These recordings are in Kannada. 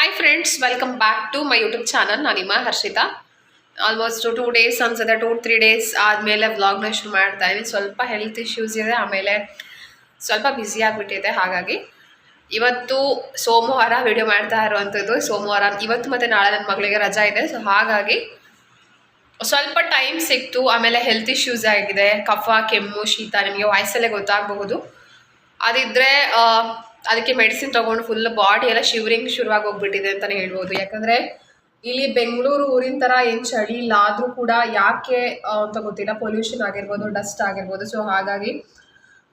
Hi friends welcome back to my YouTube channel ನಾನು ನಿಮ್ಮ ಹರ್ಷಿತಾ. ಆಲ್ಮೋಸ್ಟ್ ಟೂ ಡೇಸ್ ಅನ್ಸುತ್ತೆ ಟೂ ತ್ರೀ ಡೇಸ್ ಆದಮೇಲೆ ವ್ಲಾಗ್ನ ಶುರು ಮಾಡ್ತಾ ಇದ್ದೀನಿ ಸ್ವಲ್ಪ ಹೆಲ್ತ್ ಇಶ್ಯೂಸ್ ಇದೆ, ಆಮೇಲೆ ಸ್ವಲ್ಪ ಬ್ಯುಸಿ ಆಗಿಬಿಟ್ಟಿದೆ, ಹಾಗಾಗಿ ಇವತ್ತು ಸೋಮವಾರ ವಿಡಿಯೋ ಮಾಡ್ತಾ ಇರುವಂಥದ್ದು ಸೋಮವಾರ, ಇವತ್ತು ಮತ್ತು ನಾಳೆ ನನ್ನ ಮಗಳಿಗೆ ರಜಾ ಇದೆ. ಸೊ ಹಾಗಾಗಿ ಸ್ವಲ್ಪ ಟೈಮ್ ಸಿಕ್ತು, ಆಮೇಲೆ ಹೆಲ್ತ್ ಇಶ್ಯೂಸ್ ಆಗಿದೆ. ಕಫ, ಕೆಮ್ಮು, ಶೀತ, ನಿಮಗೆ ವಾಯ್ಸಲ್ಲೇ ಗೊತ್ತಾಗಬಹುದು. ಅದಿದ್ದರೆ ಅದಕ್ಕೆ ಮೆಡಿಸಿನ್ ತಗೊಂಡು ಫುಲ್ ಬಾಡಿ ಎಲ್ಲ ಶಿವರಿಂಗ್ ಶುರುವಾಗಿ ಹೋಗ್ಬಿಟ್ಟಿದೆ ಅಂತಲೇ ಹೇಳ್ಬೋದು. ಯಾಕಂದರೆ ಇಲ್ಲಿ ಬೆಂಗಳೂರು ಊರಿನ ಥರ ಏನು ಚಳಿ ಇಲ್ಲ, ಆದರೂ ಕೂಡ ಯಾಕೆ ಅಂತ ಗೊತ್ತಿಲ್ಲ. ಪೊಲ್ಯೂಷನ್ ಆಗಿರ್ಬೋದು ಡಸ್ಟ್ ಆಗಿರ್ಬೋದು. ಸೊ ಹಾಗಾಗಿ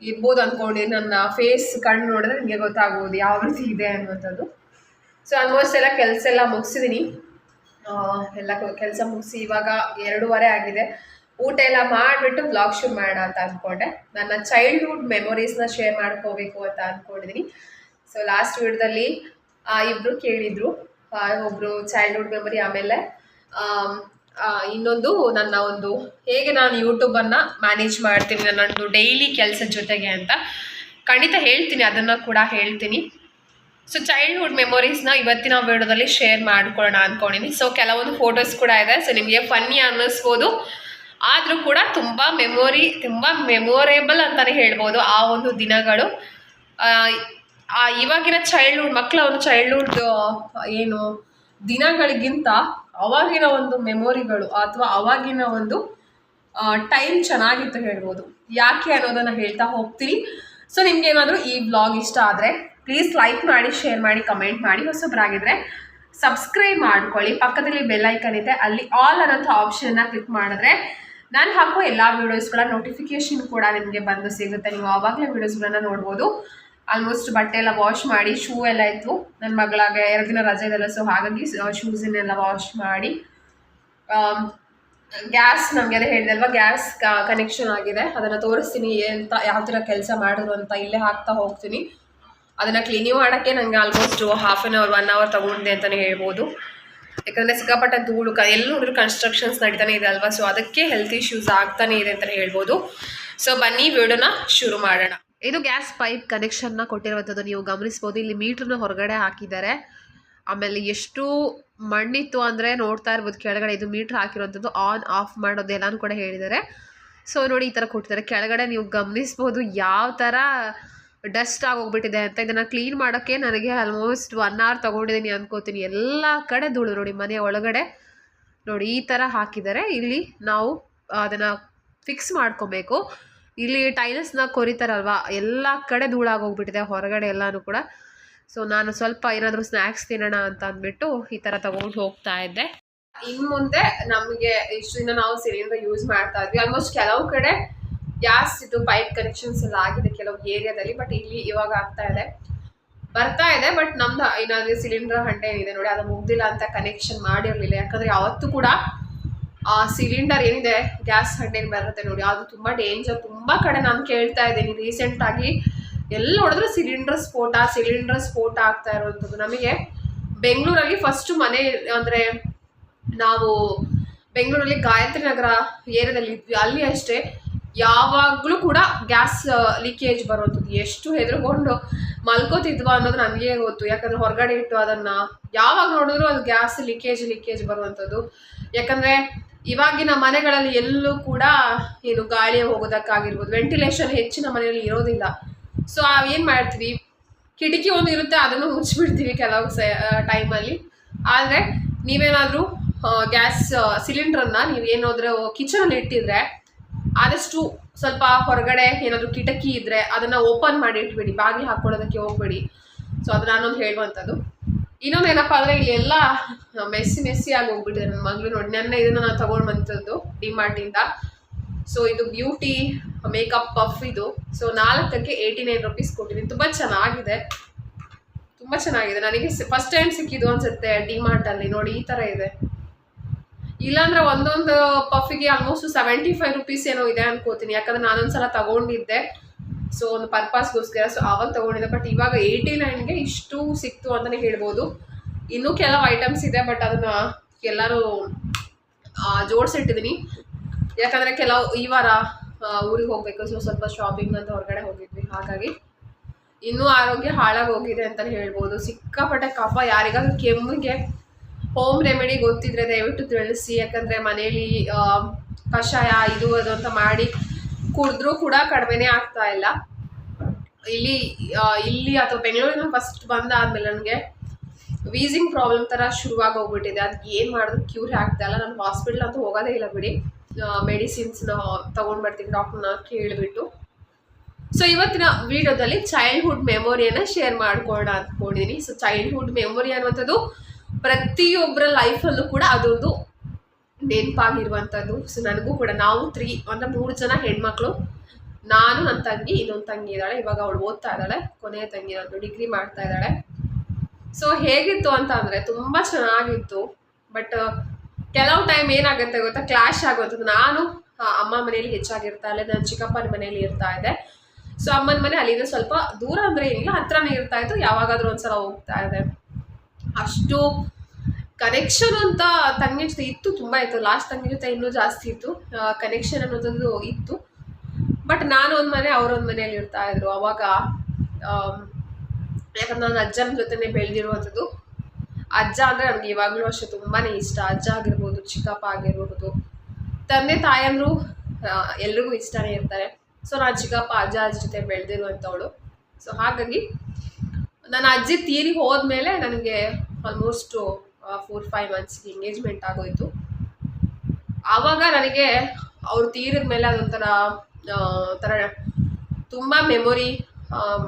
ಇರ್ಬೋದು ಅಂದ್ಕೊಂಡು ನನ್ನ ಫೇಸ್ ಕಣ್ಣು ನೋಡಿದ್ರೆ ನಿಮಗೆ ಗೊತ್ತಾಗ್ಬೋದು ಯಾವ ರೀತಿ ಇದೆ ಅನ್ನುವಂಥದ್ದು. ಸೊ ಆಲ್ಮೋಸ್ಟ್ ಎಲ್ಲ ಕೆಲಸ ಎಲ್ಲ ಮುಗಿಸಿದ್ದೀನಿ ಎಲ್ಲ ಕೆಲಸ ಮುಗಿಸಿ ಇವಾಗ ಎರಡೂವರೆ ಆಗಿದೆ. ಊಟ ಎಲ್ಲ ಮಾಡಿಬಿಟ್ಟು ಬ್ಲಾಗ್ ಶುರು ಮಾಡೋಣ ಅಂತ ಅಂದ್ಕೊಂಡೆ ನನ್ನ ಚೈಲ್ಡ್ಹುಡ್ ಮೆಮೊರೀಸ್ನ ಶೇರ್ ಮಾಡ್ಕೋಬೇಕು ಅಂತ ಅಂದ್ಕೊಂಡಿದ್ದೀನಿ ಸೊ ಲಾಸ್ಟ್ ವಿಡಿಯೋದಲ್ಲಿ ಇಬ್ಬರು ಕೇಳಿದರು. ಒಬ್ಬರು ಚೈಲ್ಡ್ಹುಡ್ ಮೆಮೊರಿ ಆಮೇಲೆ ಇನ್ನೊಂದು ನನ್ನ ಒಂದು, ಹೇಗೆ ನಾನು ಯೂಟ್ಯೂಬನ್ನು ಮ್ಯಾನೇಜ್ ಮಾಡ್ತೀನಿ ನನ್ನೊಂದು ಡೈಲಿ ಕೆಲಸದ ಜೊತೆಗೆ ಅಂತ ಖಂಡಿತ ಹೇಳ್ತೀನಿ, ಅದನ್ನು ಕೂಡ ಹೇಳ್ತೀನಿ. ಸೊ ಚೈಲ್ಡ್ಹುಡ್ ಮೆಮೊರೀಸ್ನ ಇವತ್ತಿನ ವಿಡಿಯೋದಲ್ಲಿ ಶೇರ್ ಮಾಡ್ಕೊಳ್ಳೋಣ ಅಂದ್ಕೊಂಡಿನಿ ಸೊ ಕೆಲವೊಂದು ಫೋಟೋಸ್ ಕೂಡ ಇದೆ. ಸೊ ನಿಮಗೆ ಫನ್ನಿ ಅನ್ನಿಸ್ಬೋದು. ಆದರೂ ಕೂಡ ತುಂಬ ಮೆಮೊರಿ ತುಂಬ ಮೆಮೊರೇಬಲ್ ಅಂತಲೇ ಹೇಳ್ಬೋದು ಆ ಒಂದು ದಿನಗಳು. ಆ, ಇವಾಗಿನ ಚೈಲ್ಡ್ಹುಡ್ ಮಕ್ಕಳ ಒಂದು ಚೈಲ್ಡ್ಹುಡ್ ಏನು ದಿನಗಳಿಗಿಂತ ಅವಾಗಿನ ಒಂದು ಮೆಮೊರಿಗಳು ಅಥವಾ ಅವಾಗಿನ ಒಂದು ಟೈಮ್ ಚೆನ್ನಾಗಿತ್ತು ಹೇಳ್ಬೋದು. ಯಾಕೆ ಅನ್ನೋದನ್ನು ಹೇಳ್ತಾ ಹೋಗ್ತೀನಿ. ಸೊ ನಿಮ್ಗೆ ಏನಾದರೂ ಈ ಬ್ಲಾಗ್ ಇಷ್ಟ ಆದರೆ ಪ್ಲೀಸ್ ಲೈಕ್ ಮಾಡಿ ಶೇರ್ ಮಾಡಿ ಕಮೆಂಟ್ ಮಾಡಿ. ಹೊಸಬ್ರಾಗಿದ್ರೆ ಸಬ್ಸ್ಕ್ರೈಬ್ ಮಾಡ್ಕೊಳ್ಳಿ. ಪಕ್ಕದಲ್ಲಿ ಬೆಲ್ಲೈಕನ್ ಇದೆ. ಅಲ್ಲಿ ಆಲ್ ಅನ್ನೋಂಥ ಆಪ್ಷನ್ನ ಕ್ಲಿಕ್ ಮಾಡಿದ್ರೆ ನಾನು ಹಾಕೋ ಎಲ್ಲ ವೀಡಿಯೋಸ್ಗಳ ನೋಟಿಫಿಕೇಶನ್ ಕೂಡ ನಿಮಗೆ ಬಂದು ಸಿಗುತ್ತೆ. ನೀವು ಆವಾಗಲೇ ವೀಡಿಯೋಸ್ಗಳನ್ನ ನೋಡ್ಬೋದು. ಆಲ್ಮೋಸ್ಟ್ ಬಟ್ಟೆ ಎಲ್ಲ ವಾಶ್ ಮಾಡಿ ಶೂ ಎಲ್ಲ ಇತ್ತು ನನ್ನ ಮಗಳಾಗ ಎರಡು ದಿನ ರಜೆ ಇದೆಲ್ಲ ಸೊ ಹಾಗಾಗಿ ಶೂಸನ್ನೆಲ್ಲ ವಾಶ್ ಮಾಡಿ. ಗ್ಯಾಸ್ ನಮಗೆ ಅದೇ ಹೇಳಿದಲ್ವಾ ಗ್ಯಾಸ್ ಕನೆಕ್ಷನ್ ಆಗಿದೆ. ಅದನ್ನು ತೋರಿಸ್ತೀನಿ, ಎಂತ, ಯಾವ ಥರ ಕೆಲಸ ಮಾಡಿದ್ರು ಅಂತ ಇಲ್ಲೇ ಹಾಕ್ತಾ ಹೋಗ್ತೀನಿ. ಅದನ್ನು ಕ್ಲೀನಿಂಗ್ ಮಾಡೋಕ್ಕೆ ನನಗೆ almost half an hour one hour ತಗೊಂಡೆ ಅಂತಲೇ ಹೇಳ್ಬೋದು. ಯಾಕಂದರೆ ಸಿಕ್ಕಾಪಟ್ಟೆ ಧೂಳು ಕ ಎಲ್ಲಿ ನೋಡಿದ್ರು ಕನ್ಸ್ಟ್ರಕ್ಷನ್ಸ್ ನಡೀತಾನೆ ಇದೆ ಅಲ್ವಾ? ಸೊ ಅದಕ್ಕೆ ಹೆಲ್ತ್ ಇಶ್ಯೂಸ್ ಆಗ್ತಾನೆ ಇದೆ ಅಂತ ಹೇಳ್ಬೋದು. ಸೊ ಬನ್ನಿ, ವಿಡಿಯೋನ ಶುರು ಮಾಡೋಣ. ಇದು ಗ್ಯಾಸ್ ಪೈಪ್ ಕನೆಕ್ಷನ್ನ ಕೊಟ್ಟಿರುವಂಥದ್ದು ನೀವು ಗಮನಿಸ್ಬೋದು. ಇಲ್ಲಿ ಮೀಟ್ರನ್ನ ಹೊರಗಡೆ ಹಾಕಿದ್ದಾರೆ. ಆಮೇಲೆ ಎಷ್ಟು ಮಣ್ಣಿತ್ತು ಅಂದರೆ ನೋಡ್ತಾ ಇರ್ಬೋದು ಕೆಳಗಡೆ. ಇದು ಮೀಟ್ರ್ ಹಾಕಿರುವಂಥದ್ದು ಆನ್ ಆಫ್ ಮಾಡೋದು ಎಲ್ಲನೂ ಕೂಡ ಹೇಳಿದ್ದಾರೆ. ಸೊ ನೋಡಿ ಈ ಥರ ಕೊಟ್ಟಿದ್ದಾರೆ. ಕೆಳಗಡೆ ನೀವು ಗಮನಿಸ್ಬೋದು ಯಾವ ಥರ ಡಸ್ಟ್ ಆಗೋಗ್ಬಿಟ್ಟಿದೆ ಅಂತ ಇದನ್ನು ಕ್ಲೀನ್ ಮಾಡೋಕ್ಕೆ ನನಗೆ ಆಲ್ಮೋಸ್ಟ್ ಒನ್ ಅವರ್ ತೊಗೊಂಡಿದ್ದೀನಿ ಅನ್ಕೋತೀನಿ. ಎಲ್ಲ ಕಡೆ ಧೂಳು ನೋಡಿ, ಮನೆ ಒಳಗಡೆ ನೋಡಿ, ಈ ಥರ ಹಾಕಿದ್ದಾರೆ. ಇಲ್ಲಿ ನಾವು ಅದನ್ನು ಫಿಕ್ಸ್ ಮಾಡ್ಕೋಬೇಕು. ಇಲ್ಲಿ ಟೈಲ್ಸ್ನ ಕೊರಿತಾರಲ್ವಾ, ಎಲ್ಲ ಕಡೆ ಧೂಳಾಗೋಗ್ಬಿಟ್ಟಿದೆ ಹೊರಗಡೆ ಎಲ್ಲನೂ ಕೂಡ. ಸೊ ನಾನು ಸ್ವಲ್ಪ ಏನಾದರೂ ಸ್ನ್ಯಾಕ್ಸ್ ತಿನ್ನೋಣ ಅಂತ ಅಂದ್ಬಿಟ್ಟು ಈ ಥರ ತಗೊಂಡು ಹೋಗ್ತಾ ಇದ್ದೆ. ಇನ್ನು ಮುಂದೆ ನಮಗೆ ಇಷ್ಟು ದಿನ ನಾವು ಸಿಲಿಂಡರ್ ಯೂಸ್ ಮಾಡ್ತಾ ಇದ್ವಿ. ಆಲ್ಮೋಸ್ಟ್ ಕೆಲವು ಕಡೆ ಗ್ಯಾಸ್ ಇದು ಪೈಪ್ ಕನೆಕ್ಷನ್ಸ್ ಎಲ್ಲ ಆಗಿದೆ ಕೆಲವು ಏರಿಯಾದಲ್ಲಿ ಬಟ್ ಇಲ್ಲಿ ಇವಾಗ ಆಗ್ತಾ ಇದೆ. ಬರ್ತಾ ಇದೆ ಬಟ್ ನಮ್ದು ಏನಾದರೂ ಸಿಲಿಂಡರ್ ಹಂಡೆ ಏನಿದೆ ನೋಡಿ, ಅದು ಮುಗ್ದಿಲ್ಲ ಅಂತ ಕನೆಕ್ಷನ್ ಮಾಡಿರಲಿಲ್ಲ. ಯಾಕಂದರೆ ಅವತ್ತು ಕೂಡ ಆ ಸಿಲಿಂಡರ್ ಏನಿದೆ ಗ್ಯಾಸ್ ಹಂಡೆ ಬರುತ್ತೆ ನೋಡಿ. ಅದು ತುಂಬ ಡೇಂಜರ್ ತುಂಬ ಕಡೆ ನಾನು ಕೇಳ್ತಾ ಇದ್ದೀನಿ. ರೀಸೆಂಟಾಗಿ ಎಲ್ಲ ನೋಡಿದ್ರು ಸಿಲಿಂಡರ್ ಸ್ಫೋಟ ಸಿಲಿಂಡರ್ ಸ್ಫೋಟ ಆಗ್ತಾ ಇರುವಂಥದ್ದು. ನಮಗೆ ಬೆಂಗಳೂರಲ್ಲಿ ಫಸ್ಟ್ ಮನೆ, ಅಂದರೆ ನಾವು ಬೆಂಗಳೂರಲ್ಲಿ ಗಾಯತ್ರಿ ನಗರ ಏರಿಯಾದಲ್ಲಿ ಇದ್ವಿ. ಅಲ್ಲಿ ಅಷ್ಟೇ. ಯಾವಾಗಲೂ ಕೂಡ ಗ್ಯಾಸ್ ಲೀಕೇಜ್ ಬರೋದು ಎಷ್ಟು ಹೆದರ್ಕೊಂಡು ಮಲ್ಕೋತಿದ್ವಾ ಅನ್ನೋದು ನನಗೆ ಗೊತ್ತು. ಯಾಕಂದ್ರೆ ಹೊರಗಡೆ ಇಟ್ಟು ಅದನ್ನು ಯಾವಾಗ ನೋಡಿದ್ರು ಅದು ಗ್ಯಾಸ್ ಲೀಕೇಜ್ ಲೀಕೇಜ್ ಬರುವಂಥದ್ದು. ಯಾಕಂದರೆ ಇವಾಗಿನ ಮನೆಗಳಲ್ಲಿ ಎಲ್ಲೂ ಕೂಡ ಏನು ಗಾಳಿ ಹೋಗೋದಕ್ಕಾಗಿರ್ಬೋದು ವೆಂಟಿಲೇಷನ್ ಹೆಚ್ಚಿನ ಮನೆಯಲ್ಲಿ ಇರೋದಿಲ್ಲ. ಸೊ ಏನು ಮಾಡ್ತೀವಿ? ಕಿಟಕಿ ಒಂದು ಇರುತ್ತೆ, ಅದನ್ನು ಮುಚ್ಚಿಬಿಡ್ತೀವಿ ಕೆಲವು ಸ ಟೈಮಲ್ಲಿ ಆದರೆ ನೀವೇನಾದರೂ ಗ್ಯಾಸ್ ಸಿಲಿಂಡ್ರನ್ನು ನೀವು ಏನಾದರೂ ಕಿಚನಲ್ಲಿ ಇಟ್ಟಿದ್ರೆ ಆದಷ್ಟು ಸ್ವಲ್ಪ ಹೊರಗಡೆ ಏನಾದರೂ ಕಿಟಕಿ ಇದ್ದರೆ ಅದನ್ನು ಓಪನ್ ಮಾಡಿ ಇಟ್ಬಿಡಿ. ಬಾಗಿಲು ಹಾಕ್ಕೊಳ್ಳೋದಕ್ಕೆ ಹೋಗ್ಬೇಡಿ. ಸೊ ಅದು ನಾನೊಂದು ಹೇಳುವಂಥದ್ದು. ಇನ್ನೊಂದು ಏನಪ್ಪ ಅಂದರೆ ಇಲ್ಲಿ ಎಲ್ಲ ಮೆಸ್ಸಿ ಮೆಸ್ಸಿ ಆಗಿ ಹೋಗ್ಬಿಟ್ಟಿದೆ ನನ್ನ ಮಗಳು. ನೋಡಿ, ನೆನ್ನೆ ಇದನ್ನು ನಾನು ತೊಗೊಂಡು ಬಂತದ್ದು ಡಿಮಾರ್ಟಿಂದ ಸೊ ಇದು ಬ್ಯೂಟಿ ಮೇಕಪ್ ಪಫ್ ಇದು. ಸೊ ನಾಲ್ಕಕ್ಕೆ ಏಯ್ಟಿ ನೈನ್ ರುಪೀಸ್ ಕೊಟ್ಟಿದ್ದೀನಿ. ತುಂಬ ಚೆನ್ನಾಗಿದೆ. ತುಂಬ ಚೆನ್ನಾಗಿದೆ. ನನಗೆ ಫಸ್ಟ್ ಟೈಮ್ ಸಿಕ್ಕಿದ್ದು ಅನ್ಸುತ್ತೆ ಡಿಮಾರ್ಟಲ್ಲಿ ನೋಡಿ, ಈ ಥರ ಇದೆ. ಇಲ್ಲಾಂದ್ರೆ ಒಂದೊಂದು ಪಫಿಗೆ ಆಲ್ಮೋಸ್ಟ್ ಸೆವೆಂಟಿ ಫೈವ್ ರುಪೀಸ್ ಏನೋ ಇದೆ ಅನ್ಕೋತೀನಿ. ಯಾಕಂದ್ರೆ ನಾನೊಂದ್ಸಲ ತಗೊಂಡಿದ್ದೆ. ಸೊ ಒಂದು ಪರ್ಪಸ್ಗೋಸ್ಕರ ಸೊ ಆವಾಗ ತೊಗೊಂಡಿದ್ದೆ. ಬಟ್ ಇವಾಗ ಏಯ್ಟಿ ನೈನ್ಗೆ ಇಷ್ಟು ಸಿಕ್ತು ಅಂತಲೇ ಹೇಳ್ಬೋದು. ಇನ್ನೂ ಕೆಲವು ಐಟಮ್ಸ್ ಇದೆ ಬಟ್ ಅದನ್ನು ಎಲ್ಲರೂ ಜೋಡಿಸಿಟ್ಟಿದ್ದೀನಿ ಯಾಕಂದರೆ ಕೆಲವು ಈ ವಾರ ಊರಿಗೆ ಹೋಗಬೇಕು. ಸೊ ಸ್ವಲ್ಪ ಶಾಪಿಂಗ್ ಅಂತ ಹೊರಗಡೆ ಹೋಗಿದ್ವಿ. ಹಾಗಾಗಿ ಇನ್ನೂ ಆರೋಗ್ಯ ಹಾಳಾಗಿ ಹೋಗಿದೆ ಅಂತಲೇ ಹೇಳ್ಬೋದು. ಸಿಕ್ಕಾಪಟ್ಟೆ ಕಫ. ಯಾರಿಗಾದ್ರೂ ಕೆಮ್ಮಿಗೆ ಹೋಮ್ ರೆಮಿಡಿ ಗೊತ್ತಿದ್ರೆ ದಯವಿಟ್ಟು ತಿಳಿಸಿ, ಯಾಕಂದರೆ ಮನೇಲಿ ಕಷಾಯ ಇದು ಅದು ಅಂತ ಮಾಡಿ ಕುಡಿದ್ರೂ ಕೂಡ ಕಡಿಮೆನೇ ಆಗ್ತಾ ಇಲ್ಲ. ಇಲ್ಲಿ ಇಲ್ಲಿ ಅಥವಾ ಬೆಂಗಳೂರಿನ ಫಸ್ಟ್ ಬಂದಾದ್ಮೇಲೆ ನನಗೆ ವೀಸಿಂಗ್ ಪ್ರಾಬ್ಲಮ್ ಥರ ಶುರುವಾಗಿ ಹೋಗ್ಬಿಟ್ಟಿದೆ. ಅದಕ್ಕೆ ಏನು ಮಾಡಿದ್ರು ಕ್ಯೂರ್ ಆಗ್ತಾ ಇಲ್ಲ. ನಾನು ಹಾಸ್ಪಿಟ್ಲ್ ಅಂತೂ ಹೋಗೋದೇ ಇಲ್ಲ ಬಿಡಿ. ಮೆಡಿಸಿನ್ಸ್ನ ತೊಗೊಂಡು ಬರ್ತೀನಿ ಡಾಕ್ಟರ್ನ ಕೇಳಿಬಿಟ್ಟು. ಸೊ ಇವತ್ತಿನ ವಿಡಿಯೋದಲ್ಲಿ ಚೈಲ್ಡ್ಹುಡ್ ಮೆಮೊರಿಯನ್ನು ಶೇರ್ ಮಾಡ್ಕೊಳ್ಳೋಣ ಅಂದ್ಕೊಂಡಿದ್ದೀನಿ ಸೊ ಚೈಲ್ಡ್ಹುಡ್ ಮೆಮೊರಿ ಅನ್ನುವಂಥದ್ದು ಪ್ರತಿಯೊಬ್ಬರ ಲೈಫಲ್ಲೂ ಕೂಡ ಅದೊಂದು ನೆನಪಾಗಿರುವಂಥದ್ದು. ಸೊ ನನಗೂ ಕೂಡ ನಾವು ತ್ರೀ ಅಂದರೆ ಮೂರು ಜನ ಹೆಣ್ಮಕ್ಳು, ನಾನು ನನ್ನ ತಂಗಿ, ಇನ್ನೊಂದು ತಂಗಿ ಇದ್ದಾಳೆ. ಇವಾಗ ಅವಳು ಓದ್ತಾ ಇದ್ದಾಳೆ, ಕೊನೆಯ ತಂಗಿ ನಾನು ಡಿಗ್ರಿ ಮಾಡ್ತಾ ಇದ್ದಾಳೆ. ಸೊ ಹೇಗಿತ್ತು ಅಂತ ಅಂದರೆ ತುಂಬ ಚೆನ್ನಾಗಿತ್ತು. ಬಟ್ ಕೆಲವು ಟೈಮ್ ಏನಾಗುತ್ತೆ ಗೊತ್ತಾ? ಕ್ಲಾಶ್ ಆಗುವಂಥದ್ದು. ನಾನು ಅಮ್ಮ ಮನೇಲಿ ಹೆಚ್ಚಾಗಿರ್ತಾ ಇಲ್ಲ ನಾನು ಚಿಕ್ಕಪ್ಪನ ಮನೇಲಿ ಇರ್ತಾ ಇದೆ ಸೊ ಅಮ್ಮನ ಮನೆ ಅಲ್ಲಿಂದ ಸ್ವಲ್ಪ ದೂರ ಅಂದರೆ ಏನಿಲ್ಲ ಹತ್ರನೇ ಇರ್ತಾ ಇತ್ತು. ಯಾವಾಗಾದ್ರೂ ಒಂದ್ಸಲ ಹೋಗ್ತಾ ಇದೆ ಅಷ್ಟು ಕನೆಕ್ಷನ್ ಅಂತ ತಂಗಿ ಜೊತೆ ಇತ್ತು, ತುಂಬ ಇತ್ತು. ಲಾಸ್ಟ್ ತಂಗಿ ಜೊತೆ ಇನ್ನೂ ಜಾಸ್ತಿ ಇತ್ತು. ಕನೆಕ್ಷನ್ ಅನ್ನೋದೊಂದು ಇತ್ತು. ಬಟ್ ನಾನು ಒಂದು ಮನೆ ಅವರೊಂದು ಮನೆಯಲ್ಲಿ ಇರ್ತಾ ಇದ್ರು. ಅವಾಗ ಯಾಕಂದ್ರೆ ನನ್ನ ಅಜ್ಜನ ಜೊತೆನೆ ಬೆಳೆದಿರುವಂಥದ್ದು. ಅಜ್ಜ ಅಂದರೆ ನನಗೆ ಇವಾಗಲೂ ಅಷ್ಟೇ ತುಂಬಾ ಇಷ್ಟ. ಅಜ್ಜ ಆಗಿರ್ಬೋದು, ಚಿಕ್ಕಪ್ಪ ಆಗಿರ್ಬೋದು. ತಂದೆ, ತಾಯಂದ್ರು ಎಲ್ರಿಗೂ ಇಷ್ಟನೇ ಇರ್ತಾರೆ. ಸೊ ನಾನು ಚಿಕ್ಕಪ್ಪ, ಅಜ್ಜ ಅಜ್ಜ ಜೊತೆ ಬೆಳೆದಿರುವಂಥವಳು. ಸೊ ಹಾಗಾಗಿ, ನನ್ನ ಅಜ್ಜಿ ತೀರಿ ಹೋದ್ಮೇಲೆ ನನಗೆ ಆಲ್ಮೋಸ್ಟು ಫೋರ್ ಫೈವ್ ಮಂತ್ಸ್ಗೆ ಎಂಗೇಜ್ಮೆಂಟ್ ಆಗೋಯ್ತು. ಆವಾಗ ನನಗೆ ಅವ್ರು ತೀರಿದ ಮೇಲೆ ಅದೊಂಥರ ಥರ ತುಂಬ ಮೆಮೊರಿ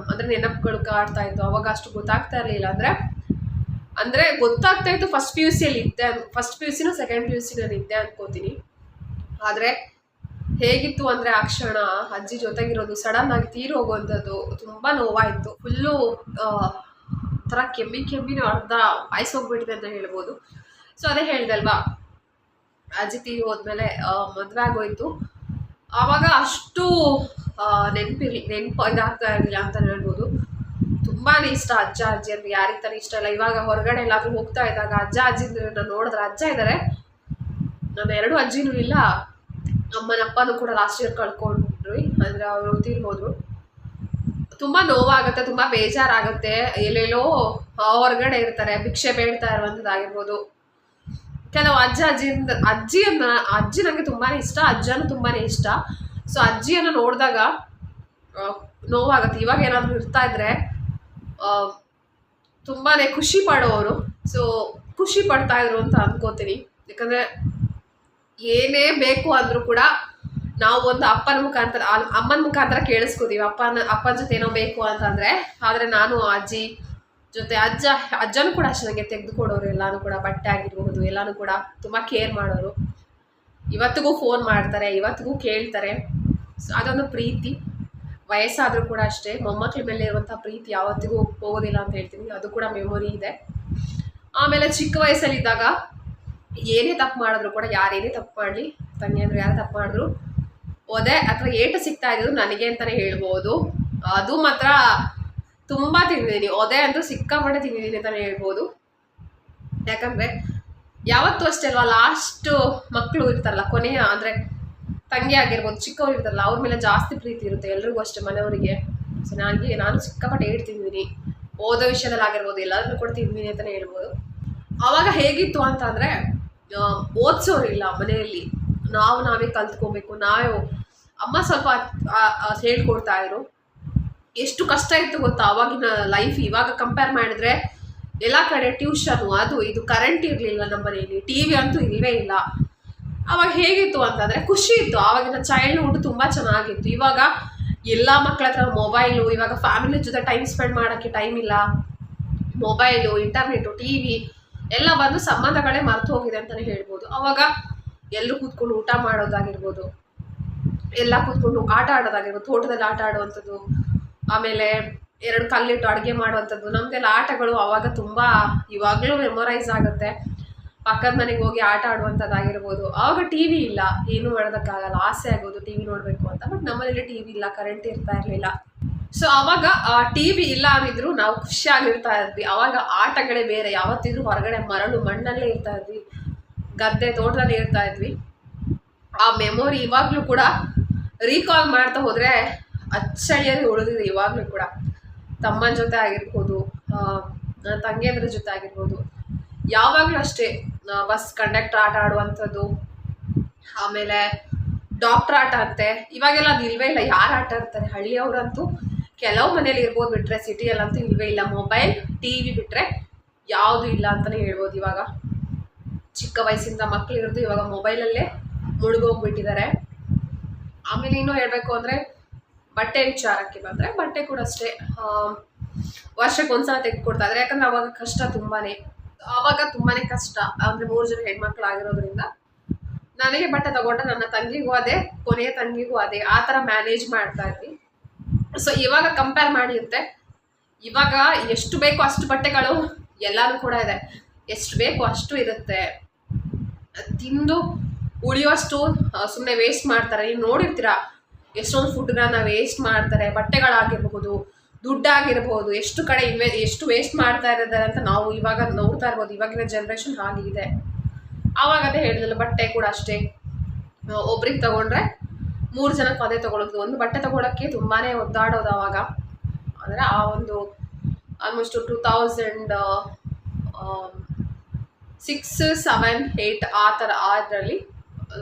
ಅಂದರೆ ನೆನಪುಗಳು ಕಾಡ್ತಾ ಇತ್ತು ಅವಾಗ ಅಷ್ಟು ಗೊತ್ತಾಗ್ತಾ ಇರಲಿಲ್ಲ. ಅಂದರೆ ಅಂದರೆ ಗೊತ್ತಾಗ್ತಾ ಇತ್ತು ಫಸ್ಟ್ ಪಿ ಯು ಸಿಯಲ್ಲಿ ಇದ್ದೆ ಫಸ್ಟ್ ಪಿ ಯು ಸಿನೂ ಸೆಕೆಂಡ್ ಪಿ ಯು ಸಿ ನಾನು ಇದ್ದೆ ಅನ್ಕೋತೀನಿ. ಆದರೆ ಹೇಗಿತ್ತು ಅಂದರೆ ಆ ಕ್ಷಣ ಅಜ್ಜಿ ಜೊತೆಗಿರೋದು ಸಡನ್ನಾಗಿ ತೀರಿ ಹೋಗುವಂಥದ್ದು ತುಂಬ ನೋವಾಯಿತು. ಫುಲ್ಲು ಥರ ಕೆಮ್ಮಿ ಕೆಮ್ಮಿನೂ ಅರ್ಧ ಆಯ್ಸ್ ಹೋಗ್ಬಿಟ್ಟಿದೆ ಅಂತ ಹೇಳ್ಬೋದು. ಸೊ ಅದೇ ಹೇಳ್ದಲ್ವಾ? ಅಜಿತಿಗೆ ತೀರಿ ಹೋದ್ಮೇಲೆ ಮದುವೆ ಆಗೋಯ್ತು. ಆವಾಗ ಅಷ್ಟು ನೆನಪಿರ್ಲಿ ನೆನಪು ಇದಾಗ್ತಾ ಇರಲಿಲ್ಲ ಅಂತ ಹೇಳ್ಬೋದು. ತುಂಬಾ ಇಷ್ಟ ಅಜ್ಜ ಅಜ್ಜಿ ಅಂದ್ರೆ ಯಾರಿಗೆ ತಾನೇ ಇಷ್ಟ ಇಲ್ಲ. ಇವಾಗ ಹೊರಗಡೆ ಎಲ್ಲಾದ್ರೂ ಹೋಗ್ತಾ ಇದ್ದಾಗ ಅಜ್ಜ ಅಜ್ಜಿ ನೋಡಿದ್ರೆ ಅಜ್ಜ ಇದ್ದಾರೆ ನನ್ನ ಎರಡು ಅಜ್ಜಿನೂ ಇಲ್ಲ. ಅಮ್ಮನಪ್ಪನೂ ಕೂಡ ಲಾಸ್ಟ್ ಇಯರ್ ಕಳ್ಕೊಂಡ್ರಿ ಅಂದರೆ ಅವರು ತೀರಿ ಹೋದ್ರು ತುಂಬ ನೋವಾಗುತ್ತೆ, ತುಂಬ ಬೇಜಾರಾಗುತ್ತೆ, ಎಲ್ಲೆಲ್ಲೋ ಹೊರಗಡೆ ಇರ್ತಾರೆ, ಭಿಕ್ಷೆ ಬೇಡ್ತಾ ಇರುವಂಥದ್ದಾಗಿರ್ಬೋದು. ಕೆಲವು ಅಜ್ಜ ಅಜ್ಜಿಯಿಂದ, ಅಜ್ಜಿಯನ್ನ, ಅಜ್ಜಿ ನನಗೆ ತುಂಬಾ ಇಷ್ಟ, ಅಜ್ಜನೂ ತುಂಬಾ ಇಷ್ಟ. ಸೊ ಅಜ್ಜಿಯನ್ನು ನೋಡಿದಾಗ ನೋವಾಗುತ್ತೆ. ಇವಾಗ ಏನಾದರೂ ಇರ್ತಾ ಇದ್ರೆ ತುಂಬಾ ಖುಷಿ ಪಡೋರು. ಸೊ ಖುಷಿ ಪಡ್ತಾ ಇದ್ರು ಅಂತ ಅನ್ಕೋತೀನಿ. ಯಾಕಂದರೆ, ಏನೇ ಬೇಕು ಅಂದರೂ ಕೂಡ ನಾವು ಒಂದು ಅಪ್ಪನ ಮುಖಾಂತರ ಅಮ್ಮನ ಮುಖಾಂತರ ಕೇಳಿಸ್ಕೋತೀವಿ. ಅಪ್ಪನ ಅಪ್ಪನ ಜೊತೆ ಏನೋ ಬೇಕು ಅಂತಂದರೆ, ಆದರೆ ನಾನು, ಅಜ್ಜಿ ಜೊತೆ, ಅಜ್ಜ, ಅಜ್ಜನೂ ಕೂಡ ಅಷ್ಟು ನನಗೆ ತೆಗೆದುಕೊಡೋರು. ಎಲ್ಲನೂ ಕೂಡ ಬಟ್ಟೆ ಆಗಿರಬಹುದು, ಎಲ್ಲನೂ ಕೂಡ ತುಂಬ ಕೇರ್ ಮಾಡೋರು. ಇವತ್ತಿಗೂ ಫೋನ್ ಮಾಡ್ತಾರೆ, ಇವತ್ತಿಗೂ ಕೇಳ್ತಾರೆ. ಸೊ ಅದೊಂದು ಪ್ರೀತಿ. ವಯಸ್ಸಾದರೂ ಕೂಡ ಅಷ್ಟೇ ಮೊಮ್ಮಕ್ಕಳ ಮೇಲೆ ಇರುವಂಥ ಪ್ರೀತಿ ಯಾವತ್ತಿಗೂ ಹೋಗೋದಿಲ್ಲ ಅಂತ ಹೇಳ್ತೀನಿ. ಅದು ಕೂಡ ಮೆಮೊರಿ ಇದೆ. ಆಮೇಲೆ ಚಿಕ್ಕ ವಯಸ್ಸಲ್ಲಿದ್ದಾಗ ಏನೇ ತಪ್ಪು ಮಾಡಿದ್ರು ಕೂಡ ಯಾರೇನೇ ತಪ್ಪು ಮಾಡಲಿ. ತಂಗಿ ಅಂದ್ರೆ ಯಾರು ತಪ್ಪು ಮಾಡಿದ್ರು. ಒದೆ ಅಥವಾ ಏಟು ಸಿಗ್ತಾ ಇದ್ದು ನನಗೆ ಅಂತಲೇ ಹೇಳ್ಬೋದು. ಅದು ಮಾತ್ರ ತುಂಬ ತಿಂದಿದ್ದೀನಿ. ಒದೆ ಅಂತೂ ಸಿಕ್ಕಾಪಟ್ಟೆ ತಿಂದಿದ್ದೀನಿ ಅಂತಲೇ ಹೇಳ್ಬೋದು. ಯಾಕಂದರೆ ಯಾವತ್ತೂ ಅಷ್ಟೇ ಅಲ್ವಾ ಲಾಸ್ಟ್ ಮಕ್ಕಳು ಇರ್ತಾರಲ್ಲ, ಕೊನೆಯ ಅಂದರೆ ತಂಗಿ ಆಗಿರ್ಬೋದು, ಚಿಕ್ಕವ್ರು ಇರ್ತಾರಲ್ಲ, ಅವ್ರ ಮೇಲೆ ಜಾಸ್ತಿ ಪ್ರೀತಿ ಇರುತ್ತೆ ಎಲ್ರಿಗೂ ಅಷ್ಟೇ ಮನೆಯವರಿಗೆ. ಸೊ ನನಗೆ ನಾನು ಸಿಕ್ಕಾಪಟ್ಟೆ ಏಟ್ ತಿಂದಿದ್ದೀನಿ. ಓದೋ ವಿಷಯದಲ್ಲಿ ಆಗಿರ್ಬೋದು ಎಲ್ಲರನ್ನೂ ಕೂಡ ತಿಂದಿದ್ದೀನಿ ಅಂತಲೇ ಹೇಳ್ಬೋದು. ಆವಾಗ ಹೇಗಿತ್ತು ಅಂತಂದರೆ ಓದಿಸೋರಿಲ್ಲ ಮನೆಯಲ್ಲಿ. ನಾವು ನಾವೇ ಕಲ್ತ್ಕೋಬೇಕು, ನಾವೇ ಅಮ್ಮ ಸ್ವಲ್ಪ ಹೇಳ್ಕೊಡ್ತಾ ಇದ್ರು. ಎಷ್ಟು ಕಷ್ಟ ಇತ್ತು ಗೊತ್ತಾ? ಅವಾಗಿನ ಲೈಫ್ ಇವಾಗ ಕಂಪೇರ್ ಮಾಡಿದ್ರೆ ಎಲ್ಲ ಕಡೆ ಟ್ಯೂಷನು ಅದು ಇದು ಕರೆಂಟ್ ಇರಲಿಲ್ಲ ನಮ್ಮ ಮನೆಯಲ್ಲಿ ಟಿ ವಿ ಅಂತೂ ಇಲ್ಲವೇ ಇಲ್ಲ. ಅವಾಗ ಹೇಗಿತ್ತು ಅಂತಂದರೆ ಖುಷಿ ಇತ್ತು. ಆವಾಗಿನ ಚೈಲ್ಡ್ಹುಡ್ ತುಂಬ ಚೆನ್ನಾಗಿತ್ತು. ಇವಾಗ ಎಲ್ಲ ಮಕ್ಕಳ ಹತ್ರ ಮೊಬೈಲು ಇವಾಗ ಫ್ಯಾಮಿಲಿ ಜೊತೆ ಟೈಮ್ ಸ್ಪೆಂಡ್ ಮಾಡೋಕ್ಕೆ ಟೈಮ್ ಇಲ್ಲ. ಮೊಬೈಲು ಇಂಟರ್ನೆಟ್ಟು ಟಿ ವಿ ಎಲ್ಲ ಬಂದು ಸಂಬಂಧಗಳೇ ಮರೆತು ಹೋಗಿದೆ ಅಂತಲೇ ಹೇಳ್ಬೋದು. ಅವಾಗ ಎಲ್ಲರೂ ಕೂತ್ಕೊಂಡು ಊಟ ಮಾಡೋದಾಗಿರ್ಬೋದು. ಎಲ್ಲ ಕೂತ್ಕೊಂಡು ಆಟ ಆಡೋದಾಗಿರ್ಬೋದು, ತೋಟದಲ್ಲಿ ಆಟ ಆಡುವಂಥದ್ದು, ಆಮೇಲೆ ಎರಡು ಕಲ್ಲಿಟ್ಟು ಅಡುಗೆ ಮಾಡುವಂಥದ್ದು, ನಮ್ದೆಲ್ಲ ಆಟಗಳು ಅವಾಗ ತುಂಬ ಇವಾಗಲೂ ಮೆಮೊರೈಸ್ ಆಗುತ್ತೆ. ಪಕ್ಕದ ಮನೆಗೆ ಹೋಗಿ ಆಟ ಆಡುವಂಥದ್ದಾಗಿರ್ಬೋದು. ಆವಾಗ ಟಿ ವಿ ಇಲ್ಲ, ಏನೂ ಮಾಡೋದಕ್ಕಾಗಲ್ಲ, ಆಸೆ ಆಗೋದು ಟಿ ವಿ ನೋಡಬೇಕು ಅಂತ ಬಟ್ ನಮ್ಮನೇಲಿ ಟಿ ವಿ ಇಲ್ಲ ಕರೆಂಟ್ ಇರ್ತಾ ಇರಲಿಲ್ಲ. ಸೊ ಅವಾಗ ಟಿ ವಿ ಇಲ್ಲ ಅಂದಿದ್ರು ನಾವು ಖುಷಿಯಾಗಿರ್ತಾ ಇದ್ವಿ. ಅವಾಗ ಆಟಗಳೇ ಬೇರೆ, ಯಾವತ್ತಿದ್ರು ಹೊರಗಡೆ ಮರಳು ಮಣ್ಣಲ್ಲೇ ಇರ್ತಾ ಇದ್ವಿ. ಗದ್ದೆ ತೋಟದಲ್ಲಿ ಇರ್ತಾ ಇದ್ವಿ. ಆ ಮೆಮೊರಿ ಇವಾಗಲೂ ಕೂಡ ರೀಕಾಲ್ ಮಾಡ್ತಾ ಹೋದರೆ ಅಚ್ಚಳಿಯಲ್ಲಿ ಉಳಿದಿದೆ ಇವಾಗಲೂ ಕೂಡ. ತಮ್ಮನ ಜೊತೆ ಆಗಿರ್ಬೋದು ನನ್ನ ತಂಗಿಯಂದ್ರ ಜೊತೆ ಆಗಿರ್ಬೋದು, ಯಾವಾಗಲೂ ಅಷ್ಟೇ ಬಸ್ ಕಂಡಕ್ಟರ್ ಆಟ ಆಡುವಂಥದ್ದು, ಆಮೇಲೆ ಡಾಕ್ಟರ್ ಆಟ ಅಂತೆ. ಇವಾಗೆಲ್ಲ ಅದು ಇಲ್ವೇ ಇಲ್ಲ, ಯಾರು ಆಟ ಆಡ್ತಾರೆ? ಹಳ್ಳಿಯವ್ರಂತೂ ಕೆಲವು ಮನೇಲಿ ಇರ್ಬೋದು ಬಿಟ್ರೆ, ಸಿಟಿಯಲ್ಲಂತೂ ಇಲ್ವೇ ಇಲ್ಲ. ಮೊಬೈಲ್ ಟಿ ವಿ ಬಿಟ್ರೆ ಯಾವುದು ಇಲ್ಲ ಅಂತಲೇ ಹೇಳ್ಬೋದು ಇವಾಗ. ಚಿಕ್ಕ ವಯಸ್ಸಿಂದ ಮಕ್ಕಳು ಇರೋದು ಇವಾಗ ಮೊಬೈಲಲ್ಲೇ ಮುಳುಗೋಗ್ಬಿಟ್ಟಿದ್ದಾರೆ. ಆಮೇಲೆ ಇನ್ನೂ ಹೇಳಬೇಕು ಅಂದರೆ ಬಟ್ಟೆ ವಿಚಾರಕ್ಕೆ ಬಂದರೆ ಬಟ್ಟೆ ಕೂಡ ಅಷ್ಟೇ. ವರ್ಷಕ್ಕೆ ಒಂದ್ಸಲ ತೆಗೆದುಕೊಡ್ತಾ ಇದ್ದಾರೆ ಯಾಕಂದ್ರೆ ಅವಾಗ ಕಷ್ಟ ತುಂಬಾನೇ, ಅವಾಗ ತುಂಬಾನೇ ಕಷ್ಟ. ಅಂದರೆ ಮೂರು ಜನ ಹೆಣ್ಮಕ್ಳು ಆಗಿರೋದ್ರಿಂದ ನನಗೆ ಬಟ್ಟೆ ತಗೊಂಡ್ರೆ ನನ್ನ ತಂಗಿಗೂ ಅದೇ, ಕೊನೆಯ ತಂಗಿಗೂ ಅದೇ, ಆ ಥರ ಮ್ಯಾನೇಜ್ ಮಾಡ್ತಾ ಇದ್ವಿ. ಸೊ ಇವಾಗ ಕಂಪೇರ್ ಮಾಡಿರುತ್ತೆ ಇವಾಗ ಎಷ್ಟು ಬೇಕೋ ಅಷ್ಟು ಬಟ್ಟೆಗಳು ಎಲ್ಲಾನು ಕೂಡ ಇದೆ. ಎಷ್ಟು ಬೇಕು ಅಷ್ಟು ಇರುತ್ತೆ. ತಿಂದು ಉಳಿಯುವಷ್ಟು ಸುಮ್ಮನೆ ವೇಸ್ಟ್ ಮಾಡ್ತಾರೆ. ನೀವು ನೋಡಿರ್ತೀರಾ? ಎಷ್ಟೊಂದು ಫುಡ್ಗಳನ್ನ ವೇಸ್ಟ್ ಮಾಡ್ತಾರೆ. ಬಟ್ಟೆಗಳಾಗಿರಬಹುದು ದುಡ್ಡಾಗಿರ್ಬೋದು ಎಷ್ಟು ಕಡೆ ಇನ್ವೆ ಎಷ್ಟು ವೇಸ್ಟ್ ಮಾಡ್ತಾ ಇದ್ದಾರೆ ಅಂತ ನಾವು ಇವಾಗ ನೋಡ್ತಾ ಇರ್ಬೋದು. ಇವಾಗಿನ ಜನ್ರೇಷನ್ ಹಾಗಿದೆ. ಆವಾಗ ಅದೇ ಹೇಳಿದಲ್ಲ ಬಟ್ಟೆ ಕೂಡ ಅಷ್ಟೇ. ಒಬ್ರಿಗೆ ತಗೊಂಡ್ರೆ ಮೂರು ಜನಕ್ಕೆ ಅದೇ ತಗೊಳ್ಳೋದು ಒಂದು ಬಟ್ಟೆ ತಗೊಳ್ಳೋಕ್ಕೆ ತುಂಬಾ ಒದ್ದಾಡೋದು ಆವಾಗ. ಅಂದರೆ ಆ ಒಂದು almost two thousand six seven eight ಆ ಥರ ಅದರಲ್ಲಿ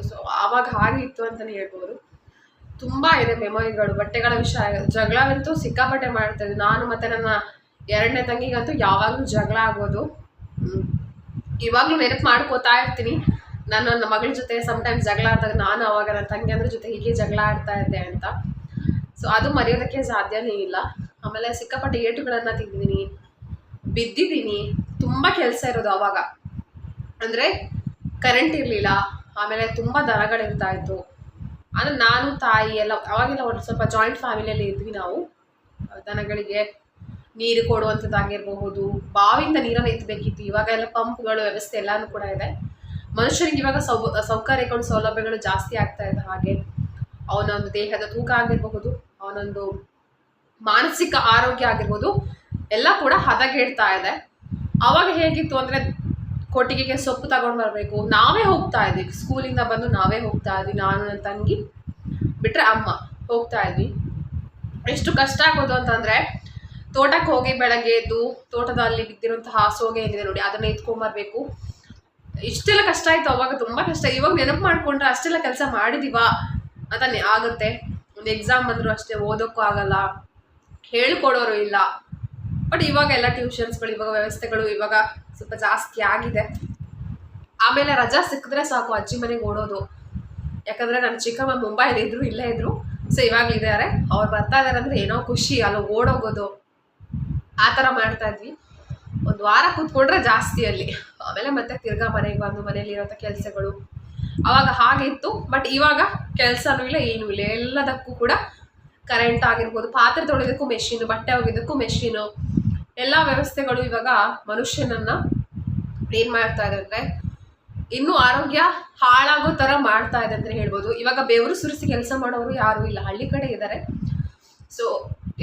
ಸೊ ಆವಾಗ ಹಾಗೆ ಇತ್ತು ಅಂತಲೇ ಹೇಳ್ಬೋದು. ತುಂಬ ಇದೆ ಮೆಮೊರಿಗಳು ಬಟ್ಟೆಗಳ ವಿಷಯ ಜಗಳವಂತೂ ಸಿಕ್ಕಾಪಟ್ಟೆ ಮಾಡ್ತಾ ಇದ್ವಿ ನಾನು ಮತ್ತು ನನ್ನ ಎರಡನೇ ತಂಗಿಗಂತೂ ಯಾವಾಗಲೂ ಜಗಳ ಆಗೋದು. ಇವಾಗಲೂ ನೆನಪು ಮಾಡ್ಕೋತಾ ಇರ್ತೀನಿ. ನಾನು ನನ್ನ ಮಗಳ ಜೊತೆ ಸಮ್ಟೈಮ್ಸ್ ಜಗಳ ಆದಾಗ ನಾನು ಅವಾಗ ನನ್ನ ತಂಗಿ ಅಂದ್ರ ಜೊತೆ ಹೀಗೆ ಜಗಳ ಆಡ್ತಾ ಇದ್ದೆ ಅಂತ. ಸೊ ಅದು ಮರೆಯೋದಕ್ಕೆ ಸಾಧ್ಯನೇ ಇಲ್ಲ. ಆಮೇಲೆ ಸಿಕ್ಕಾಪಟ್ಟೆ ಏಟುಗಳನ್ನು ತಿಂದಿದ್ದೀನಿ. ಬಿದ್ದಿದ್ದೀನಿ. ತುಂಬ ಕೆಲಸ ಇರೋದು ಅವಾಗ. ಅಂದರೆ ಕರೆಂಟ್ ಇರಲಿಲ್ಲ. ಆಮೇಲೆ ತುಂಬ ದರಗಳಿರ್ತಾ ಇತ್ತು. ಅಂದರೆ ನಾನು, ತಾಯಿ ಎಲ್ಲ ಅವಾಗೆಲ್ಲ ಒಂದು ಸ್ವಲ್ಪ ಜಾಯಿಂಟ್ ಫ್ಯಾಮಿಲಿಯಲ್ಲಿ ಇದ್ವಿ ನಾವು. ದನಗಳಿಗೆ ನೀರು ಕೊಡುವಂಥದ್ದಾಗಿರಬಹುದು ಬಾವಿಯಿಂದ ನೀರನ್ನು ಎತ್ತಬೇಕಿತ್ತು. ಇವಾಗ ಎಲ್ಲ ಪಂಪ್ಗಳು, ವ್ಯವಸ್ಥೆ ಎಲ್ಲನೂ ಕೂಡ ಇದೆ. ಮನುಷ್ಯರಿಗೆ ಇವಾಗ ಸೌ ಸೌಕರ್ಯಗಳು ಸೌಲಭ್ಯಗಳು ಜಾಸ್ತಿ ಆಗ್ತಾ ಇದೆ ಹಾಗೆ. ಅವನೊಂದು ದೇಹದ ತೂಕ ಆಗಿರಬಹುದು, ಅವನೊಂದು ಮಾನಸಿಕ ಆರೋಗ್ಯ ಆಗಿರ್ಬೋದು ಎಲ್ಲ ಕೂಡ ಹದಗೆಡ್ತಾ ಇದೆ. ಅವಾಗ ಹೇಗಿತ್ತು ಅಂದರೆ ಕೊಟ್ಟಿಗೆಗೆ ಸೊಪ್ಪು ತಗೊಂಡು ಬರಬೇಕು. ನಾವೇ ಹೋಗ್ತಾ ಇದ್ವಿ. ಸ್ಕೂಲಿಂದ ಬಂದು ನಾವೇ ಹೋಗ್ತಾ ಇದ್ವಿ. ನಾನು ನನ್ನ ತಂಗಿ ಬಿಟ್ಟರೆ ಅಮ್ಮ ಹೋಗ್ತಾ ಇದ್ವಿ. ಎಷ್ಟು ಕಷ್ಟ ಆಗೋದು ಅಂತಂದರೆ ತೋಟಕ್ಕೆ ಹೋಗಿ ಬೆಳಗ್ಗೆ ಎದ್ದು ತೋಟದಲ್ಲಿ ಬಿದ್ದಿರುವಂತಹ ಸೋಗೆ ಏನಿದೆ ನೋಡಿ, ಅದನ್ನ ಎತ್ಕೊಂಬರ್ಬೇಕು ಇಷ್ಟೆಲ್ಲ ಕಷ್ಟ ಆಯಿತು, ಅವಾಗ ತುಂಬ ಕಷ್ಟ. ಇವಾಗ ನೆನಪು ಮಾಡ್ಕೊಂಡ್ರೆ ಅಷ್ಟೆಲ್ಲ ಕೆಲಸ ಮಾಡಿದೀವಾ ಅಂತ ಆಗುತ್ತೆ. ಒಂದು ಎಕ್ಸಾಮ್ ಬಂದರೂ ಅಷ್ಟೇ ಓದೋಕ್ಕೂ ಆಗಲ್ಲ. ಹೇಳ್ಕೊಡೋರು ಇಲ್ಲ. ಬಟ್ ಇವಾಗ ಎಲ್ಲ ಟ್ಯೂಷನ್ಸ್ಗಳು ಇವಾಗ ವ್ಯವಸ್ಥೆಗಳು ಇವಾಗ ಸ್ವಲ್ಪ ಜಾಸ್ತಿ ಆಗಿದೆ. ಆಮೇಲೆ ರಜಾ ಸಿಕ್ಕಿದ್ರೆ ಸಾಕು ಅಜ್ಜಿ ಮನೆಗೆ ಓಡೋದು. ಯಾಕಂದರೆ ನನ್ನ ಚಿಕ್ಕಮ್ಮ ಮುಂಬೈಲಿ ಇದ್ರು, ಇಲ್ಲೇ ಇದ್ರು. ಸೊ ಇವಾಗಲಿದ್ದಾರೆ ಅವ್ರು ಬರ್ತಾ ಇದ್ದಾರೆ ಅಂದರೆ ಏನೋ ಖುಷಿ, ಅಲ್ಲಿ ಓಡೋಗೋದು. ಆ ಥರ ಮಾಡ್ತಾ ಇದ್ವಿ. ಒಂದು ವಾರ ಕೂತ್ಕೊಂಡ್ರೆ ಜಾಸ್ತಿ ಅಲ್ಲಿ. ಆಮೇಲೆ ಮತ್ತೆ ತಿರ್ಗಾ ಮನೆಗೆ ಬಂದು ಮನೇಲಿ ಇರೋಂಥ ಕೆಲಸಗಳು. ಅವಾಗ ಹಾಗಿತ್ತು. ಬಟ್ ಇವಾಗ ಕೆಲಸನೂ ಇಲ್ಲ, ಏನೂ ಇಲ್ಲ. ಎಲ್ಲದಕ್ಕೂ ಕೂಡ ಕರೆಂಟ್ ಆಗಿರ್ಬೋದು. ಪಾತ್ರೆ ತೊಳೆಯೋದಕ್ಕೂ ಮೆಷಿನು ಬಟ್ಟೆ ಒಗೆಯೋದಕ್ಕೂ ಮೆಷಿನು ಎಲ್ಲ ವ್ಯವಸ್ಥೆಗಳು ಇವಾಗ ಮನುಷ್ಯನನ್ನ ಏನು ಮಾಡ್ತಾ ಇದೆ ಇನ್ನೂ ಆರೋಗ್ಯ ಹಾಳಾಗೋ ಥರ ಮಾಡ್ತಾ ಇದೆ ಅಂತ ಹೇಳ್ಬೋದು. ಇವಾಗ ಬೆವರು ಸುರಿಸಿ ಕೆಲಸ ಮಾಡೋರು ಯಾರು ಇಲ್ಲ. ಹಳ್ಳಿ ಕಡೆ ಇದ್ದಾರೆ. ಸೊ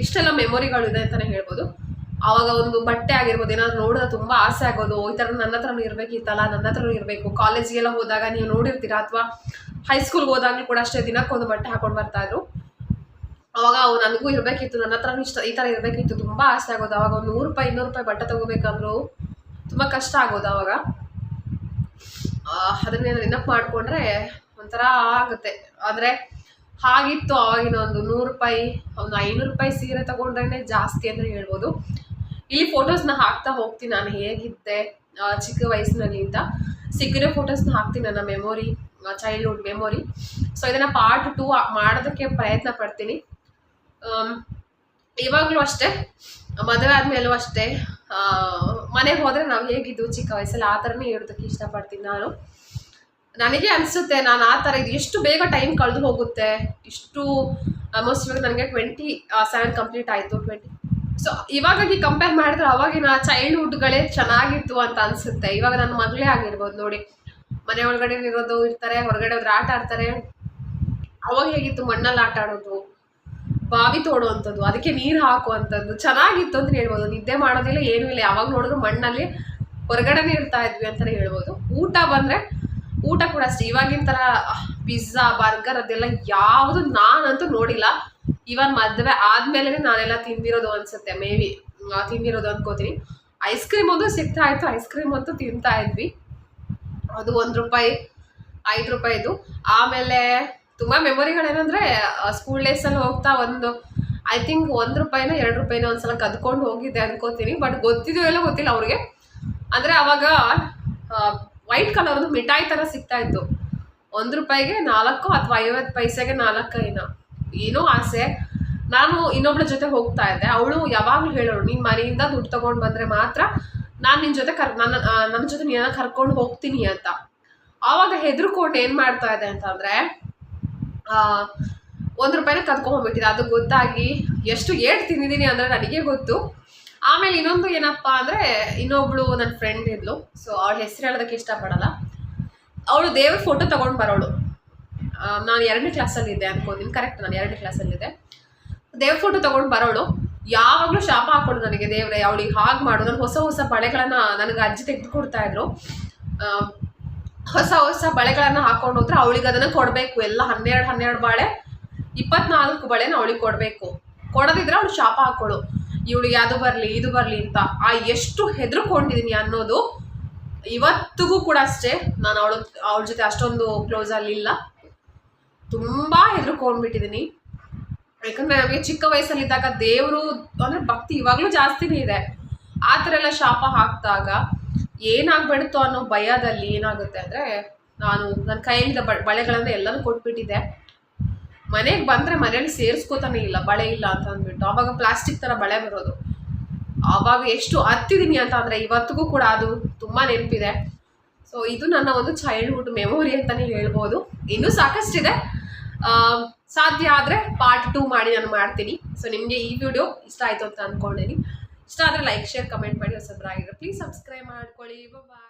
ಇಷ್ಟೆಲ್ಲ ಮೆಮೊರಿಗಳು ಇದೆ ಅಂತಲೇ ಹೇಳ್ಬೋದು. ಆವಾಗ ಒಂದು ಬಟ್ಟೆ ಆಗಿರ್ಬೋದು, ಏನಾದ್ರು ನೋಡಿದ್ರೆ ತುಂಬ ಆಸೆ ಆಗೋದು. ಈ ಥರ ನನ್ನ ಹತ್ರನೂ ಇರಬೇಕಿತ್ತಲ್ಲ ನನ್ನ ಹತ್ರನೂ ಇರಬೇಕು. ಕಾಲೇಜಿಗೆಲ್ಲ ಹೋದಾಗ ನೀವು ನೋಡಿರ್ತೀರಾ? ಅಥವಾ ಹೈಸ್ಕೂಲ್ಗೆ ಹೋದಾಗಲೂ ಕೂಡ ಅಷ್ಟೇ ದಿನಕ್ಕೊಂದು ಬಟ್ಟೆ ಹಾಕೊಂಡು ಬರ್ತಾ ಇದ್ರು. ಅವಾಗ ಅವು ನನಗೂ ಇರಬೇಕಿತ್ತು, ನನ್ನ ಹತ್ರನೂ ಇಷ್ಟ, ಈ ಥರ ಇರಬೇಕಿತ್ತು, ತುಂಬ ಆಸೆ ಆಗೋದು. ಅವಾಗ ಒಂದು ನೂರು ರೂಪಾಯಿ, ಇನ್ನೂರು ರೂಪಾಯಿ ಬಟ್ಟೆ ತೊಗೋಬೇಕಂದ್ರೂ ತುಂಬ ಕಷ್ಟ ಆಗೋದು ಅವಾಗ. ಅದನ್ನೇ ನೆನಪು ಮಾಡಿಕೊಂಡ್ರೆ ಒಂಥರ ಆಗುತ್ತೆ. ಆದರೆ ಹಾಗಿತ್ತು ಅವಾಗಿನ ಒಂದು ನೂರು ರೂಪಾಯಿ, ಒಂದು ಐನೂರು ರೂಪಾಯಿ ಸೀರೆ ತೊಗೊಂಡ್ರೇ ಜಾಸ್ತಿ ಅಂತ ಹೇಳ್ಬೋದು. ಇಲ್ಲಿ ಫೋಟೋಸ್ನ ಹಾಕ್ತಾ ಹೋಗ್ತೀನಿ ನಾನು ಹೇಗಿದ್ದೆ ಚಿಕ್ಕ ವಯಸ್ಸಿನಲ್ಲಿ ಅಂತ. ಸಿಕ್ಕಿರೋ ಫೋಟೋಸ್ನ ಹಾಕ್ತೀನಿ ನನ್ನ ಮೆಮೊರಿ ಚೈಲ್ಡ್ಹುಡ್ ಮೆಮೊರಿ ಸೊ ಇದನ್ನು ಪಾರ್ಟ್ ಟೂ ಮಾಡೋದಕ್ಕೆ ಪ್ರಯತ್ನ ಪಡ್ತೀನಿ. ಇವಾಗಲೂ ಅಷ್ಟೇ, ಮದುವೆ ಆದಮೇಲೂ ಅಷ್ಟೇ ಮನೆಗೆ ಹೋದರೆ ನಾವು ಹೇಗಿದ್ದು ಚಿಕ್ಕ ವಯಸ್ಸಲ್ಲಿ ಆ ಥರನೇ ಹೇಳೋದಕ್ಕೆ ಇಷ್ಟಪಡ್ತೀನಿ ನಾನು. ನನಗೆ ಅನಿಸುತ್ತೆ ನಾನು ಆ ಥರ ಇದು ಎಷ್ಟು ಬೇಗ ಟೈಮ್ ಕಳೆದು ಹೋಗುತ್ತೆ, ಇಷ್ಟು ಆಲ್ಮೋಸ್ಟ್ ಇವಾಗ ನನಗೆ ಟ್ವೆಂಟಿ ಸೆವೆನ್ ಕಂಪ್ಲೀಟ್ ಆಯಿತು ಟ್ವೆಂಟಿ ಸೊ ಇವಾಗಾಗಿ ಕಂಪೇರ್ ಮಾಡಿದ್ರೆ ಅವಾಗಿನ ಚೈಲ್ಡ್ಹುಡ್ಗಳೇ ಚೆನ್ನಾಗಿತ್ತು ಅಂತ ಅನಿಸುತ್ತೆ. ಇವಾಗ ನನ್ನ ಮಗಳೇ ಆಗಿರ್ಬೋದು ನೋಡಿ. ಮನೆ ಒಳಗಡೆ ಇರೋದು, ಇರ್ತಾರೆ ಹೊರಗಡೆ ಹೋದ್ರೆ ಆಟ ಆಡ್ತಾರೆ. ಅವಾಗ ಹೇಗಿತ್ತು ಮಣ್ಣಲ್ಲಿ ಆಟ ಆಡೋದು? ಬಾವಿ ತೋಡುವಂಥದ್ದು, ಅದಕ್ಕೆ ನೀರು ಹಾಕುವಂಥದ್ದು, ಚೆನ್ನಾಗಿತ್ತು ಅಂತ ಹೇಳ್ಬೋದು. ನಿದ್ದೆ ಮಾಡೋದಿಲ್ಲ, ಏನೂ ಇಲ್ಲ. ಯಾವಾಗ ನೋಡಿದ್ರು ಮಣ್ಣಲ್ಲಿ ಹೊರಗಡೆನೇ ಇರ್ತಾ ಇದ್ವಿ ಅಂತಲೇ ಹೇಳ್ಬೋದು. ಊಟ ಬಂದರೆ, ಊಟ ಕೂಡ ಅಷ್ಟೇ. ಇವಾಗಿನ ಥರ ಪಿಜ್ಜಾ ಬರ್ಗರ್ ಅದೆಲ್ಲ ಯಾವುದು ನಾನಂತೂ ನೋಡಿಲ್ಲ. ಇವನ್ ಮದುವೆ ಆದ್ಮೇಲೆ ನಾನೆಲ್ಲ ತಿಂದಿರೋದು ಅನ್ಸುತ್ತೆ. ಮೇ ಬಿ ತಿಂದಿರೋದು ಅನ್ಕೋತೀನಿ. ಐಸ್ ಕ್ರೀಮ್ ಒಂದು ಸಿಗ್ತಾ ಇತ್ತು. ಐಸ್ ಕ್ರೀಮ್ ಅಂತೂ ತಿಂತಾ ಇದ್ವಿ. ಅದು ಒಂದು ರೂಪಾಯಿ, ಐದು ರೂಪಾಯಿದು. ಆಮೇಲೆ ತುಂಬ ಮೆಮೊರಿಗಳೇನಂದ್ರೆ ಸ್ಕೂಲ್ ಡೇಸಲ್ಲಿ ಹೋಗ್ತಾ ಒಂದು ಐ ಥಿಂಕ್ ಒಂದು ರೂಪಾಯಿನ ಎರಡು ರೂಪಾಯಿನ ಒಂದ್ಸಲ ಕದ್ಕೊಂಡು ಹೋಗಿದ್ದೆ ಅನ್ಕೋತೀನಿ ಬಟ್ ಗೊತ್ತಿದೋ ಎಲ್ಲ ಗೊತ್ತಿಲ್ಲ ಅವ್ರಿಗೆ. ಅಂದರೆ ಅವಾಗ ವೈಟ್ ಕಲರ್ದು ಮಿಠಾಯಿ ಥರ ಸಿಗ್ತಾ ಇತ್ತು. ಒಂದು ರೂಪಾಯಿಗೆ ನಾಲ್ಕು ಅಥವಾ ಐವತ್ತು ಪೈಸೆಗೆ ನಾಲ್ಕು ಏನೋ. ಏನೋ ಆಸೆ. ನಾನು ಇನ್ನೊಬ್ಳ ಜೊತೆ ಹೋಗ್ತಾ ಇದ್ದೆ. ಅವಳು ಯಾವಾಗಲೂ ಹೇಳೋಳು, ನೀನು ಮನೆಯಿಂದ ದುಡ್ಡು ತೊಗೊಂಡು ಬಂದರೆ ಮಾತ್ರ ನಾನು ನಿನ್ನ ಜೊತೆ ಕರ್, ನನ್ನ ನನ್ನ ಜೊತೆ ನೀನ ಕರ್ಕೊಂಡು ಹೋಗ್ತೀನಿ ಅಂತ. ಆವಾಗ ಹೆದರ್ಕೊಂಡು ಏನು ಮಾಡ್ತಾ ಇದ್ದೆ ಅಂತಂದರೆ ಒಂದು ರೂಪಾಯಿನ ಕದ್ಕೊಂಡ್ಬಿಟ್ಟಿದೆ ಅದು ಗೊತ್ತಾಗಿ ಎಷ್ಟು ಏಟ್ ತಿಂದಿದ್ದೀನಿ ಅಂದರೆ ನನಗೆ ಗೊತ್ತು. ಆಮೇಲೆ ಇನ್ನೊಂದು ಏನಪ್ಪ ಅಂದರೆ ಇನ್ನೊಬ್ಳು ನನ್ನ ಫ್ರೆಂಡ್ ಇದ್ಲು. ಸೊ ಅವಳ ಹೆಸರು ಹೇಳೋದಕ್ಕೆ ಇಷ್ಟಪಡಲ್ಲ. ಅವಳು ದೇವ್ರ ಫೋಟೋ ತೊಗೊಂಡು ಬರೋಳು. ನಾನು ಎರಡನೇ ಕ್ಲಾಸಲ್ಲಿದ್ದೆ ಅನ್ಕೋತೀನಿ ಕರೆಕ್ಟ್ ನಾನು ಎರಡನೇ ಕ್ಲಾಸಲ್ಲಿದ್ದೆ ದೇವ್ರ ಫೋಟೋ ತೊಗೊಂಡು ಬರೋಳು. ಯಾವಾಗಲೂ ಶಾಪ ಹಾಕೊಡು ನನಗೆ ದೇವ್ರೆ, ಅವಳಿಗೆ ಹಾಗೆ ಮಾಡು. ನಾನು ಹೊಸ ಹೊಸ ಬಳೆಗಳನ್ನು ನನಗೆ ಅಜ್ಜಿ ತೆಗೆದುಕೊಡ್ತಾ ಇದ್ರು. ಹೊಸ ಹೊಸ ಬಳೆಗಳನ್ನು ಹಾಕೊಂಡು ಹೋದ್ರೆ ಅವಳಿಗೆ ಅದನ್ನು ಕೊಡಬೇಕು. ಎಲ್ಲ ಹನ್ನೆರಡು ಹನ್ನೆರಡು ಬಾಳೆ, ಇಪ್ಪತ್ನಾಲ್ಕು ಬಳೆನ ಅವಳಿಗೆ ಕೊಡಬೇಕು. ಕೊಡದಿದ್ರೆ ಅವಳು ಶಾಪ ಹಾಕೊಳು ಇವಳಿಗೆ ಅದು ಬರಲಿ, ಇದು ಬರಲಿ ಅಂತ. ಆ ಎಷ್ಟು ಹೆದರ್ಕೊಂಡಿದ್ದೀನಿ ಅನ್ನೋದು ಇವತ್ತಿಗೂ ಕೂಡ ಅಷ್ಟೇ. ನಾನು ಅವಳು, ಅವಳ ಜೊತೆ ಅಷ್ಟೊಂದು ಕ್ಲೋಸ್ ಅಲ್ಲಿಲ್ಲ ತುಂಬ ಹೆದರ್ಕೊಂಡ್ಬಿಟ್ಟಿದ್ದೀನಿ ಯಾಕಂದ್ರೆ ನಮಗೆ ಚಿಕ್ಕ ವಯಸ್ಸಲ್ಲಿದ್ದಾಗ ದೇವರು ಅಂದರೆ ಭಕ್ತಿ ಇವಾಗಲೂ ಜಾಸ್ತಿನೇ ಇದೆ. ಆ ಥರ ಎಲ್ಲ ಶಾಪ ಹಾಕಿದಾಗ ಏನಾಗ್ಬಿಡುತ್ತೋ ಅನ್ನೋ ಭಯದಲ್ಲಿ ಏನಾಗುತ್ತೆ ಅಂದರೆ ನಾನು ನನ್ನ ಬ, ಬಳೆಗಳನ್ನು ಎಲ್ಲನೂ ಕೊಟ್ಬಿಟ್ಟಿದ್ದೆ. ಮನೆಗೆ ಬಂದರೆ ಮನೇಲಿ ಸೇರಿಸ್ಕೋತಾನೆ ಇಲ್ಲ, ಬಳೆ ಇಲ್ಲ ಅಂತ ಅಂದ್ಬಿಟ್ಟು. ಆವಾಗ ಪ್ಲಾಸ್ಟಿಕ್ ಥರ ಬಳೆ ಬರೋದು. ಆವಾಗ ಎಷ್ಟು ಹತ್ತಿದ್ದೀನಿ ಅಂತ ಅಂದರೆ ಇವತ್ತಿಗೂ ಕೂಡ ಅದು ತುಂಬ ನೆನಪಿದೆ. ಸೊ ಇದು ನನ್ನ ಒಂದು ಚೈಲ್ಡ್ಹುಡ್ ಮೆಮೊರಿ ಅಂತಲೇ ಹೇಳ್ಬೋದು. ಇನ್ನೂ ಸಾಕಷ್ಟಿದೆ. ಸಾಧ್ಯ ಆದರೆ ಪಾರ್ಟ್ ಟೂ ಮಾಡಿ ನಾನು ಮಾಡ್ತೀನಿ. ಸೊ ನಿಮಗೆ ಈ ವಿಡಿಯೋ ಇಷ್ಟ ಆಯಿತು ಅಂತ ಅಂದ್ಕೊಂಡಿದ್ದೀನಿ ಇಷ್ಟ ಆದರೆ ಲೈಕ್ ಶೇರ್ ಕಮೆಂಟ್ ಮಾಡಿ ಹೊಸಬ್ರಾಗಿದ್ರೆ ಪ್ಲೀಸ್ ಸಬ್ಸ್ಕ್ರೈಬ್ ಮಾಡ್ಕೊಳ್ಳಿ. ಬಾಯ್